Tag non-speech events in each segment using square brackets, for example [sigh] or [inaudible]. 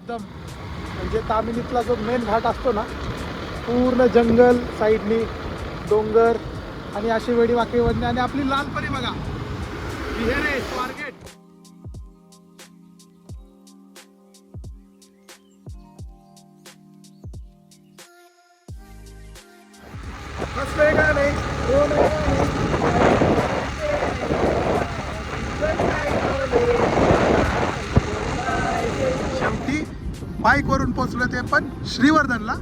एकदम म्हणजे तामिनीतला जो मेन घाट असतो ना पूर्ण जंगल साईडनी डोंगर आणि अशी वेडी वाकडी वडणे आणि आपली लालपरी बघा. विहेरे स्वारगेट श्रीवर्धनला.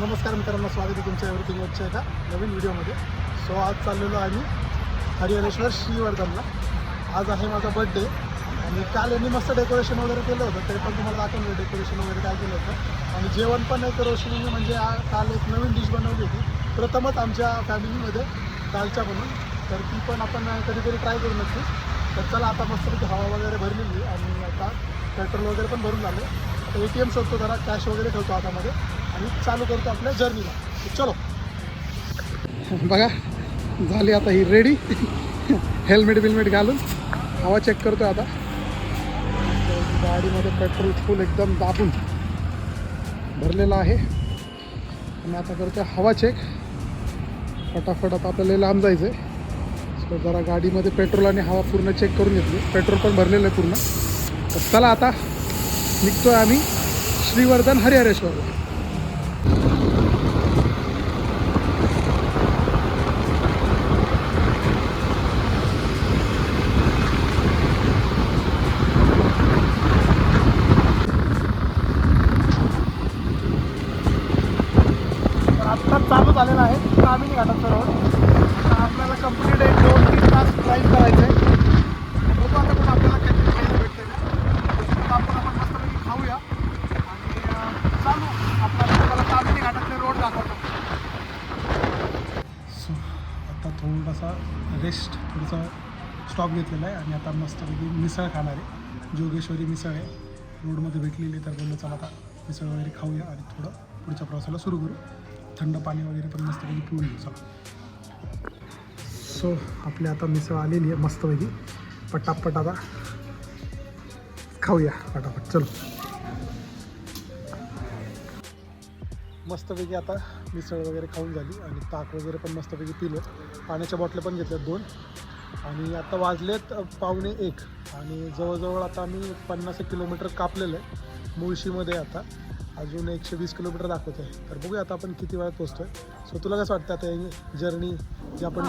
नमस्कार मित्रांनो स्वागत आहे तुमच्या एव्हरीथिंग वरच्या एका नवीन व्हिडिओमध्ये. सो आज चाललेलो आम्ही हरिहरेश्वर श्रीवर्धनला. आज आहे माझा बड्डे आणि काल यांनी मस्त डेकोरेशन वगैरे केलं होतं तरी पण तुम्हाला दाखवलं डेकोरेशन वगैरे काय केलं होतं. आणि जेवण पण एक रोशनीने म्हणजे काल एक नवीन डिश बनवली होती. प्रथमच आमच्या फॅमिलीमध्ये दालच्या बनवून तर ती पण आपण कधीतरी ट्राय करू नक्की. तर चला आता मस्त हवा वगैरे भरलेली आणि आता पेट्रोल वगैरे पण भरून झालं ए टी एम शोधतो जरा कॅश वगैरे ठेवतो हातामध्ये. आणि चालू करतो आपल्या जर्नीला चलो. बघा झाली आता ही रेडी हेल्मेट बिलमेट घालून. हवा चेक करतो आता. गाडीमध्ये पेट्रोल फुल एकदम दाबून भरलेलं आहे. आणि आता करतोय हवा चेक फटाफट आता आपल्याला लांब जायचं आहे सो जरा गाडीमध्ये पेट्रोल आणि हवा पूर्ण चेक करून घेतली. पेट्रोल पण भरलेलं आहे पूर्ण. तर चला आता निघतो आहे आम्ही श्रीवर्धन हरिहरेश्वरला तर आत्ता चालू झालेला आहे कामिनी घाटाचा रोड आता आपल्याला कंप्लीट एक दोन तीन तास ड्राईव्ह करायचं आहे बघू आता पण आपल्याला काहीतरी खायला भेटते का आपण आपण मस्तपैकी खाऊया आणि अं, चालू आपल्याला तुम्हाला कामिनी घाटातले रोड दाखवतो सो आता थोडासा रेस्ट थोडासा स्टॉप घेतलेला आहे आणि आता मस्तपैकी मिसळ खाणार आहे. जोगेश्वरी मिसळ आहे. रोडमध्ये भेटलेली आहे, तर बोललं चला आता मिसळ वगैरे खाऊया आणि थोडं पुढच्या प्रवासाला सुरू करू. थंड पाणी वगैरे पण मस्तपैकी पिऊन घेऊ चला. सो आपली आता मिसळ आलेली आहे मस्तपैकी. पटापट आता खाऊया पटापट. चलो. मस्तपैकी आता मिसळ वगैरे खाऊन झाली आणि ताक वगैरे पण मस्तपैकी पिलं. पाण्याच्या बॉटल्या पण घेतल्यात दोन. आणि आता वाजलेत पावणे एक. आणि जवळजवळ आता आम्ही पन्नास एक किलोमीटर कापलेलं आहे मुळशीमध्ये आता. अजून एकशे वीस किलोमीटर दाखवत आहे तर बघूया आता आपण किती वेळात पोहोचतोय सो तुला कसं वाटतं आता जर्नी जी आपण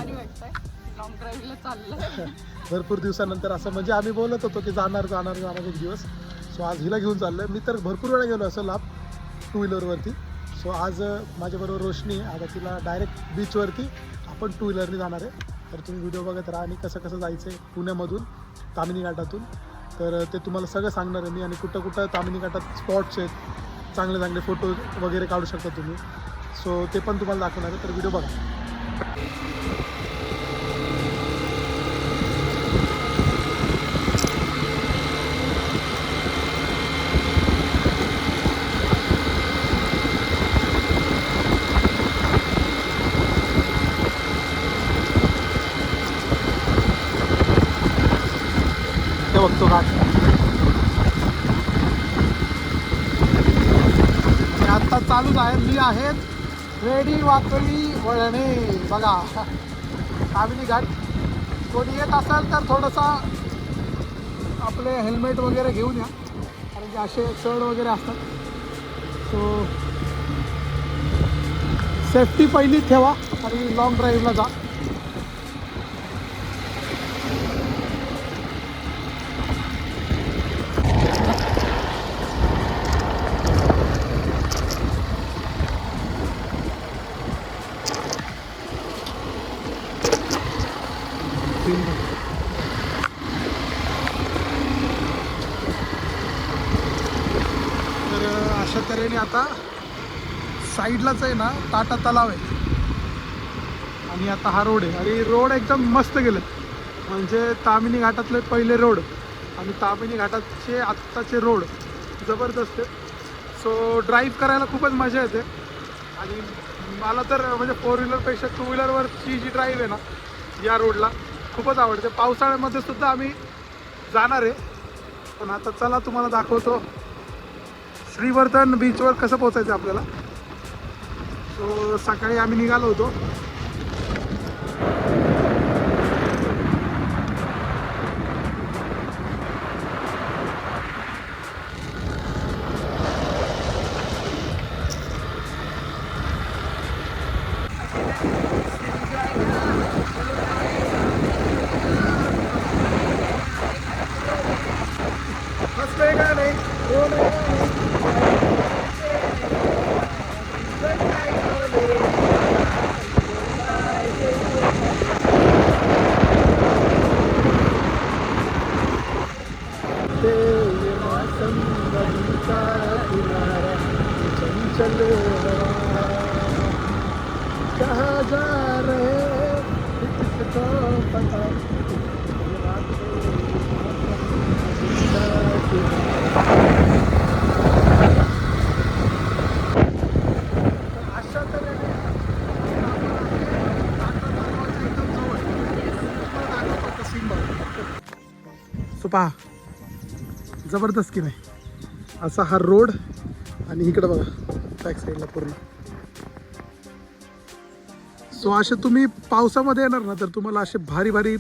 [laughs] भरपूर दिवसानंतर असं म्हणजे आम्ही बोलत होतो की जाणार जाणार जाणार एक दिवस. सो आज हिला घेऊन चाललो आहे मी तर भरपूर वेळा गेलो असं लाभ टू व्हीलरवरती सो आज माझ्याबरोबर रोशनी आता तिला डायरेक्ट बीचवरती आपण टू व्हीलरने जाणार आहे. तर तुम्ही व्हिडिओ बघत राहा आणि कसं कसं जायचं आहे पुण्यामधून तामिनी घाटातून. तर ते तुम्हाला सगळं सांगणार आहे मी आणि कुठं कुठं तामिनी घाटात स्पॉट्स आहेत चांगले चांगले फोटो वगैरे काढू शकता तुम्ही. सो ते पण तुम्हाला दाखवणार आहे. तर व्हिडिओ बघा ते बघतो घाट आणि आता मी आहेत. रेडी वाकडी वळणे. बघा. कामिनी घाट. कोणी येत असाल तर थोडंसा आपले हेल्मेट वगैरे घेऊन या. कारण की असे चढ वगैरे असतात. सो सेफ्टी पहिली ठेवा आणि लॉंग ड्राईव्हला जा तीन बघ. तर अशा तऱ्हेने आता साईडलाच आहे ना टाटा तलाव आहे. आणि आता हा रोड आहे. आणि रोड एकदम मस्त गेलं म्हणजे तामिनी घाटातले पहिले रोड आणि तामिनी घाटाचे आत्ताचे रोड जबरदस्त आहे सो ड्राईव्ह करायला खूपच मजा येते. आणि मला तर म्हणजे फोर व्हीलरपेक्षा टू व्हीलरवरची जी ड्राईव्ह आहे ना या रोडला खूपच आवडते. पावसाळ्यामध्ये सुद्धा आम्ही जाणार आहे. पण आता चला तुम्हाला दाखवतो. श्रीवर्धन बीचवर कसं पोचायचं आपल्याला? सो सकाळी आम्ही निघालो होतो मस्त आहे का नाही रोड आहे का नाही? ते मौसम नदी का किनारा चंचल हवा कहाँ जा रहे हैं, किसको पता ये बातें मौसम नदी का किनारा. तर अशा तऱ्हेने आपण आता एकदम जवळ. चलो। दाखवतो जा रहे किसको पता? पहा जबरदस्त की नाही. असा हा रोड आणि इकडं बघा. बॅक साईडला पूर्ण. सो असे तुम्ही पावसामध्ये येणार ना तर तुम्हाला असे भारी भारी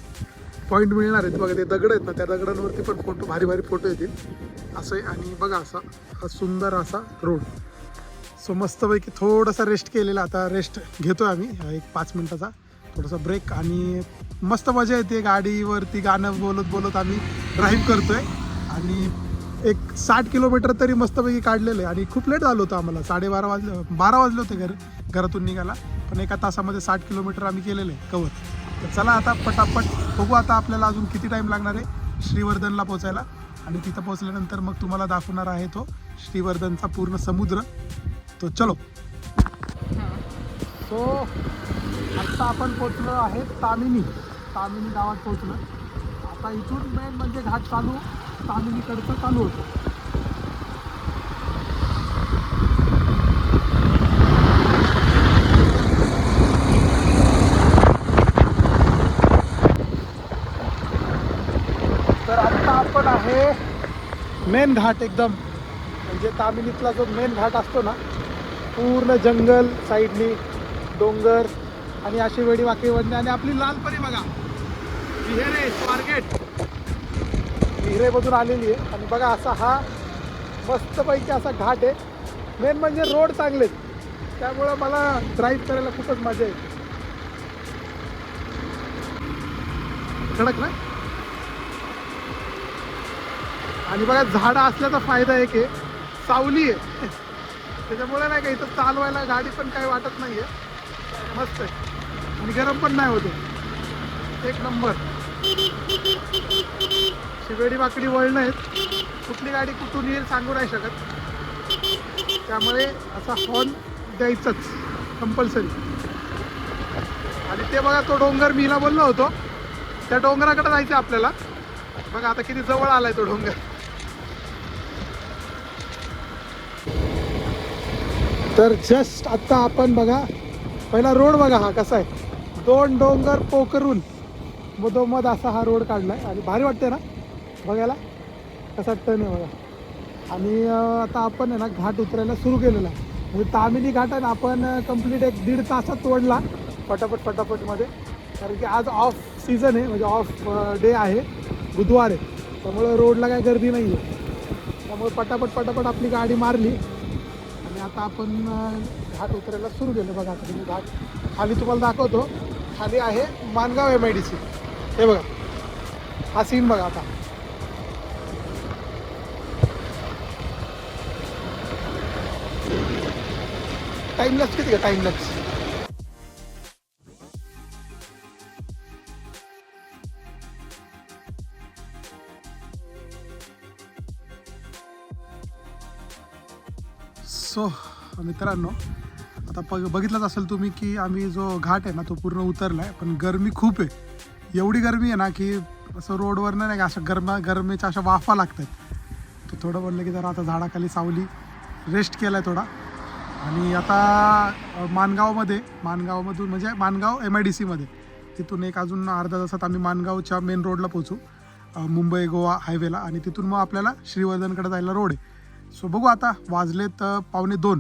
पॉईंट मिळणार आहेत. बघा ते दगड आहेत ना त्या दगडांवरती पण फोटो भारी भारी फोटो येतील. असं आहे. आणि बघा असा हा सुंदर असा रोड सो मस्तपैकी थोडासा रेस्ट केलेला. आता रेस्ट घेतोय आम्ही. एक पाच मिनटाचा थोडासा ब्रेक आणि मस्त मजा येते. गाडीवरती गाणं बोलत बोलत आम्ही ड्राईव्ह करतोय. आणि एक साठ किलोमीटर तरी मस्तपैकी काढलेलं आहे. आणि खूप लेट झालं होतं आम्हाला. साडेबारा वाजले बारा वाजले होते घर घरातून निघाला पण एका तासामध्ये साठ किलोमीटर आम्ही केलेलं आहे कवर तर चला आता पटापट बघू आता आपल्याला अजून किती टाईम लागणार आहे श्रीवर्धनला पोचायला आणि तिथं पोचल्यानंतर मग तुम्हाला दाखवणार आहे तो श्रीवर्धनचा पूर्ण समुद्र. तो चलो. सो आत्ता आपण पोचलो आहे तामिनी. तामिनी गावात पोचलो आता इथून मेन म्हणजे घाट चालू. तामिनीकडचं चालू होतं. तर आत्ता आपण आहे मेन घाट एकदम. म्हणजे तामिनीतला जो मेन घाट असतो ना पूर्ण जंगल साईडनी डोंगर आणि अशी वेडी वाकडी वडणे आणि आपली लालपरी बघा. विहेरे स्वारगेट. हिरेमधून आलेली आहे. आणि बघा असा हा मस्तपैकी असा घाट आहे. मेन म्हणजे रोड चांगले आहेत. त्यामुळं मला ड्राईव्ह करायला खूपच मजा येते. कडक ना? आणि बघा झाडं असल्याचा फायदा एक आहे. सावली आहे. त्याच्यामुळे नाही का इथं चालवायला गाडी पण काही वाटत नाही आहे मस्त आहे. आणि गरम पण नाही होते एक नंबर. शिवेडी बाकडी वळणं आहेत. कुठली गाडी कुठून येईल सांगू नाही शकत. त्यामुळे असा हॉर्न द्यायचाच कंपल्सरी आणि ते बघा तो डोंगर मी बोललो होतो. त्या डोंगराकडे जायचं आपल्याला. बघा आता किती जवळ आलाय तो डोंगर. तर जस्ट आता आपण बघा पहिला रोड बघा हा कसा आहे. दोन डोंगर पोकरून मधोमध असा हा रोड काढलाय. आणि भारी वाटते ना? बघायला? कसा टर्न आहे बघा. आणि आता आपण आहे ना घाट उतरायला सुरू केलेला आहे. म्हणजे तामिनी घाट आहे ना आपण कंप्लीट एक दीड तासात तोडला पटापट पटापटमध्ये कारण की आज ऑफ सीझन आहे म्हणजे ऑफ डे आहे. बुधवार आहे. त्यामुळं रोडला काय गर्दी नाही आहे त्यामुळे पटापट पटापट आपली गाडी मारली. आणि आता आपण घाट उतरायला सुरू केलं बघा. आता तुम्ही घाट खाली तुम्हाला दाखवतो. खाली आहे Mangaon M I D C हे बघा. हा सीन बघा आता. टाइम लॅप्स किती का टाइम लॅप्स सो मित्रांनो आता प बघितलंच असेल तुम्ही की आम्ही जो घाट आहे ना तो पूर्ण उतरला आहे पण गरमी खूप आहे. एवढी गरमी आहे ना की असं रोडवर नाही का अशा गरमा गरमीच्या अशा वाफा लागतात तर थोडं म्हणलं की जरा आता झाडाखाली सावली रेस्ट केला आहे थोडा. आणि आता मानगावमध्ये मानगावमधून म्हणजे मानगाव एम आय डी सीमध्ये तिथून एक अजून अर्धा तासात आम्ही मानगावच्या मेन रोडला पोचू मुंबई गोवा हायवेला आणि तिथून मग आपल्याला श्रीवर्धनकडे जायला रोड आहे. सो बघू आता वाजलेत पावणे दोन.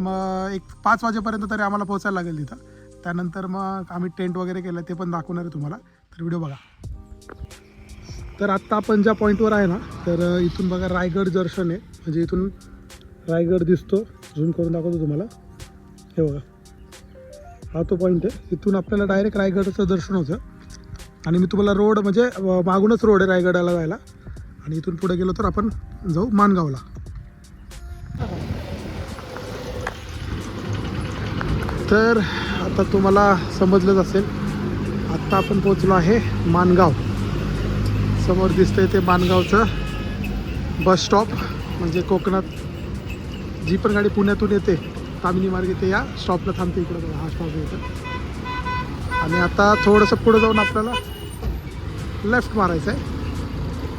मग एक पाच वाजेपर्यंत तरी आम्हाला पोहोचायला लागेल तिथं. त्यानंतर मग आम्ही टेंट वगैरे केलं ते पण दाखवणार आहे तुम्हाला. तर व्हिडिओ बघा. तर आत्ता आपण ज्या पॉईंटवर आहे ना तर इथून बघा रायगड दर्शन आहे. म्हणजे इथून रायगड दिसतो. झूम करून दाखवतो तुम्हाला. हे बघा. हा तो पॉईंट आहे. इथून आपल्याला डायरेक्ट रायगडचं दर्शन होतं. आणि मी तुम्हाला रोड म्हणजे मागूनच रोड आहे रायगडाला जायला. आणि इथून पुढे गेलो तर आपण जाऊ मानगावला. तर आता तुम्हाला समजलंच असेल आत्ता आपण पोचलो आहे मानगाव. समोर दिसतंय ते मानगावचं बस स्टॉप म्हणजे कोकणात जी पण गाडी पुण्यातून येते तामिनी मार्गे ते या स्टॉपला थांबते इकडं बघा हा स्टॉप इथं आणि आता थोडंसं पुढं जाऊन आपल्याला लेफ्ट मारायचं आहे.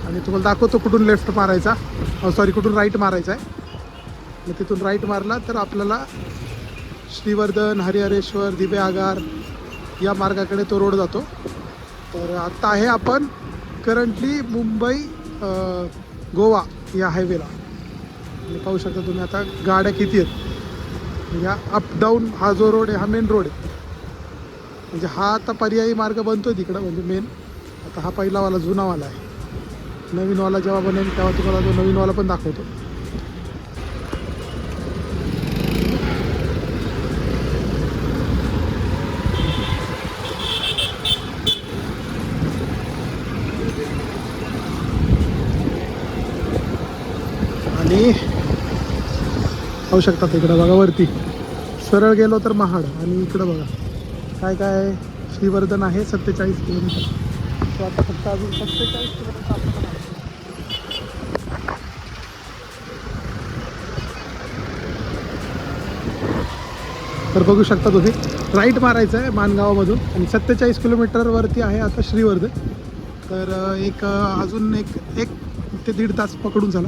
आणि तुम्हाला दाखवतो कुठून लेफ्ट मारायचा. Oh, सॉरी कुठून राईट मारायचा आहे. मग तिथून राईट मारला तर आपल्याला श्रीवर्धन हरिहरेश्वर दिबे आगार या मार्गाकडे तो रोड जातो. तर आत्ता आहे आपण करंटली मुंबई गोवा या हायवेला आणि पाहू शकता तुम्ही आता गाड्या किती आहेत. या अप डाऊन हा जो रोड आहे हा मेन रोड आहे. म्हणजे हा आता पर्यायी मार्ग बनतोय तिकडं म्हणजे मेन आता हा पहिलावाला जुनावाला आहे. नवीनवाला जेव्हा बनेल तेव्हा तुम्हाला तो नवीनवाला पण दाखवतो आणि पाहू शकता इकडं बघा वरती. सरळ गेलो तर महाड आणि इकडं बघा. काय काय? श्रीवर्धन आहे सत्तेचाळीस किलोमीटर. आता फक्त अजून सत्तेचाळीस किलोमीटर तर बघू शकता तुम्ही राईट मारायचं आहे मानगावामधून आणि सत्तेचाळीस किलोमीटरवरती आहे आता श्रीवर्धन. तर एक अजून एक एक ते दीड तास पकडून झाला.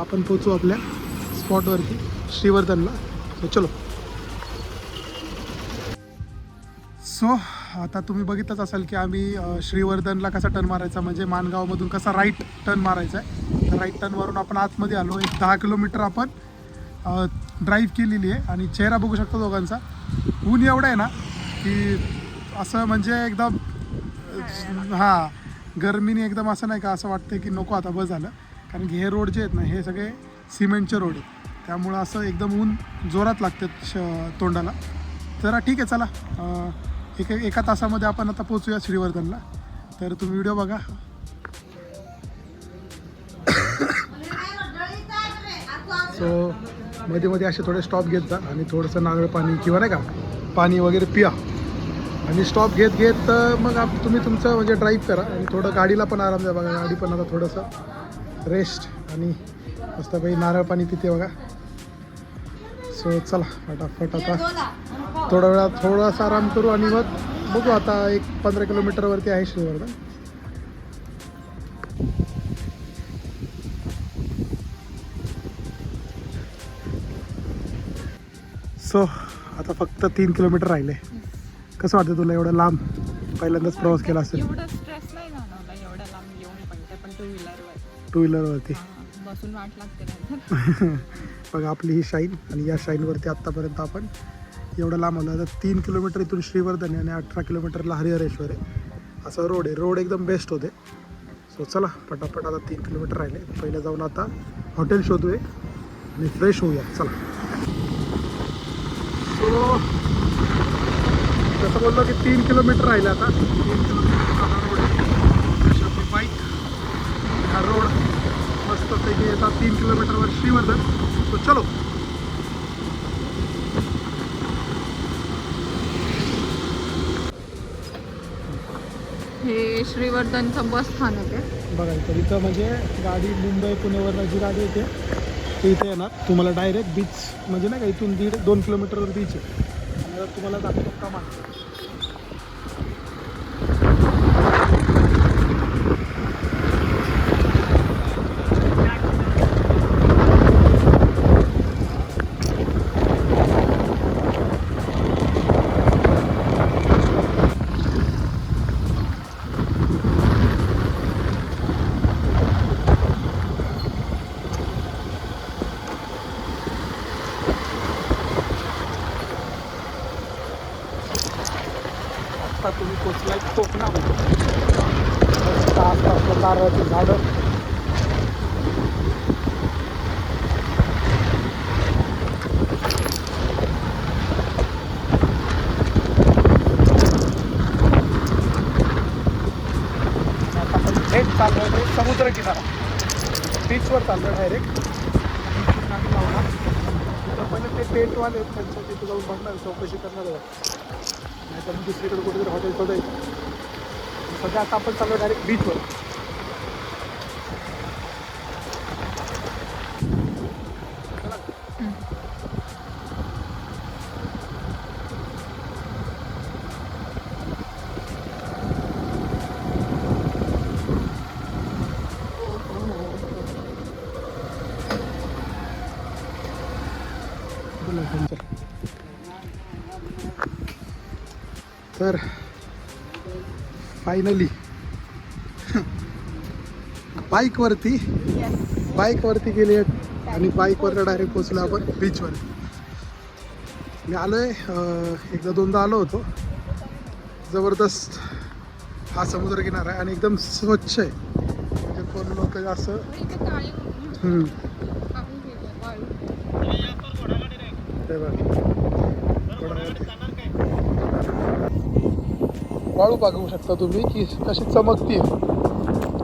आपण पोचू आपल्या. स्पॉटवरती श्रीवर्धनला. सो चलो. सो आता तुम्ही बघितलंच असाल की आम्ही श्रीवर्धनला कसा टर्न मारायचा म्हणजे मानगावमधून कसा राईट टर्न मारायचा आहे. तर राईट टर्नवरून आपण आतमध्ये आलो. एक दहा किलोमीटर आपण ड्राईव्ह केलेली आहे आणि चेहरा बघू शकतो दोघांचा. ऊन एवढं आहे ना की असं म्हणजे एकदम हां गरमीने एकदम असं नाही का असं वाटतं की नको आता बस झालं. कारण की हे रोड जे आहेत ना हे सगळे सिमेंटचे रोड आहेत. त्यामुळं असं एकदम ऊन जोरात लागतात श तोंडाला. तर ठीक आहे चला. एक एका तासामध्ये आपण आता पोचूया श्रीवर्धनला. तर तुम्ही व्हिडिओ बघा. [coughs] सो मध्ये मध्ये असे थोडे स्टॉप घेत जा आणि थोडंसं नारळ पाणी किंवा नाही का पाणी वगैरे पिया. आणि स्टॉप घेत घेत मग आप तुम्ही तुमचं म्हणजे ड्राईव्ह करा आणि थोडं गाडीला पण आराम द्या बघा. गाडी पण आता थोडंसं रेस्ट आणि मस्तपैकी नारळ पाणी पिते बघा. सो चला फटाफट आता थोड्या वेळात थोडासा आराम करू आणि मग बघू आता एक पंधरा किलोमीटरवरती आहे श्रीवर्धन सो आता फक्त तीन किलोमीटर राहिले. कसं वाटतं तुला एवढं लांब? पहिल्यांदाच प्रवास केला असेल. टू व्हीलरवरती बसून वाट लागते [laughs] बघा आपली ही शाईन आणि या शाईनवरती आत्तापर्यंत आपण एवढं लांब आलो. आता तीन किलोमीटर इथून श्रीवर्धन आहे आणि अठरा किलोमीटरला हरिहरेश्वर आहे. असा रोड आहे. रोड एकदम बेस्ट होते सो चला पटापट आता तीन किलोमीटर राहिले. पहिले जाऊन आता हॉटेल शोधूया आणि फ्रेश होऊया. चला. सो जसं बोललो की तीन किलोमीटर राहिलं आता. तीन किलोमीटर रोड आहे. बाईक हा रोड मस्तपैकी येतात तीन किलोमीटरवर श्रीवर्धन. तो चलो. हे श्रीवर्धनचं बस स्थानक आहे. बघा इथं इथं म्हणजे गाडी मुंबई पुण्यावरनं जी गाडी येते ती इथे येणार. तुम्हाला डायरेक्ट बीच म्हणजे नाही का इथून दीड दोन किलोमीटरवर बीच आहे. आणि तुम्हाला दाखवतो कमान पोचलाय कोकणामध्ये. मस्त नारळाची झाडं थेट चाललो आहे समुद्र किनारा. बीचवर चाललो डायरेक्ट लावणार तिथं पहिले ते टेंटवाले आहेत त्यांच्या तिथे जाऊन बघणार चौकशी करणार आहे नाही तर दुसरीकडे कुठेतरी हॉटेल शोधायचं. सध्या आता आपण चाललो डायरेक्ट बीचवर तर फायनली बाईकवरती बाईकवरती गेली आणि बाईकवर डायरेक्ट पोचलो आपण बीचवर मी आलो आहे एकदा दोनदा आलो होतो. जबरदस्त हा समुद्र किनारा आहे आणि एकदम स्वच्छ आहे. म्हणजे कोण लोक असं हम्म, ते बघ. वाळू बघू शकता तुम्ही की कशी चमकती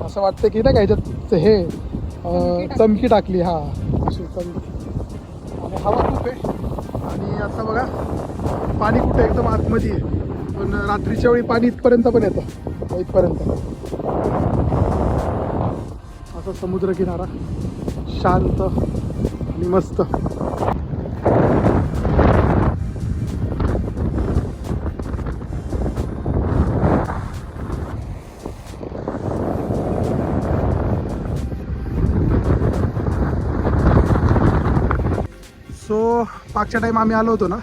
असं वाटतं की नाही का ह्याच्यात हे चमकी टाकली. हा. अशी चमकी. आणि हवा खूप आहे. आणि आता बघा पाणी कुठे एकदम आतमध्ये आहे. पण रात्रीच्या वेळी पाणी इथपर्यंत पण येतं. इथपर्यंत. असा समुद्र किनारा शांत आणि मस्त. मागच्या टाईम आम्ही आलो होतो ना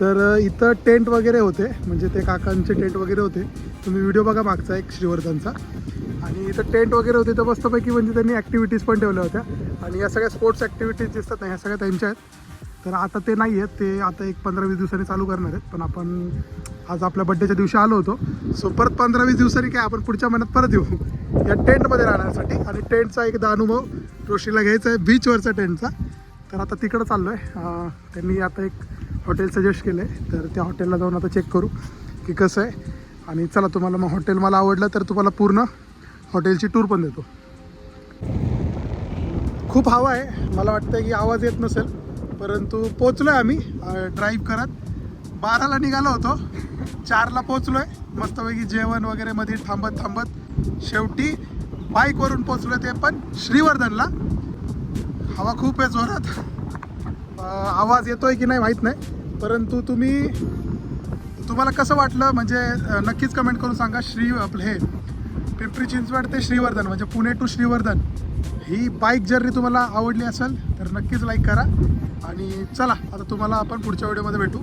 तर इथं टेंट वगैरे होते. म्हणजे ते काकांचे टेंट वगैरे होते. तुम्ही व्हिडिओ बघा मागचा एक श्रीवर्धनचा. आणि इथं टेंट वगैरे होते तर मस्तपैकी म्हणजे त्यांनी ॲक्टिव्हिटीज पण ठेवल्या होत्या. आणि या सगळ्या स्पोर्ट्स ॲक्टिव्हिटीज दिसतात ना ह्या सगळ्या त्यांच्या आहेत. तर आता ते नाही आहेत ते आता एक पंधरा वीस दिवसांनी चालू करणार आहेत. पण आपण आज आपल्या बड्डेच्या दिवशी आलो होतो. सो परत पंधरा वीस दिवसांनी काय आपण पुढच्या महिन्यात परत येऊ. या टेंटमध्ये राहण्यासाठी. आणि टेंटचा एकदा अनुभव रोशीला घ्यायचा आहे बीचवरचा टेंटचा तर आता तिकडं चाललो आहे त्यांनी आता एक हॉटेल सजेस्ट केलं आहे तर त्या हॉटेलला जाऊन आता चेक करू की कसं आहे. आणि चला तुम्हाला मग हॉटेल मला आवडलं तर तुम्हाला पूर्ण हॉटेलची टूर पण देतो. खूप हवा आहे. मला वाटतं की आवाज येत नसेल. परंतु पोचलो आहे आम्ही ड्राईव्ह करत. बाराला निघालो होतो. चारला पोचलो आहे मस्तपैकी जेवण वगैरे मध्ये थांबत थांबत शेवटी बाईकवरून पोचलो ते पण श्रीवर्धनला. हवा खूप आहे जोरात आवाज येतोय की नाही माहीत नाही. परंतु तुम्ही तुम्हाला कसं वाटलं? म्हणजे नक्कीच कमेंट करून सांगा. श्री आपलं हे पिंपरी चिंचवड ते श्रीवर्धन म्हणजे पुणे टू श्रीवर्धन. ही बाईक जर्नी तुम्हाला आवडली असेल तर नक्कीच लाईक करा. आणि चला आता तुम्हाला आपण पुढच्या व्हिडिओमध्ये भेटू.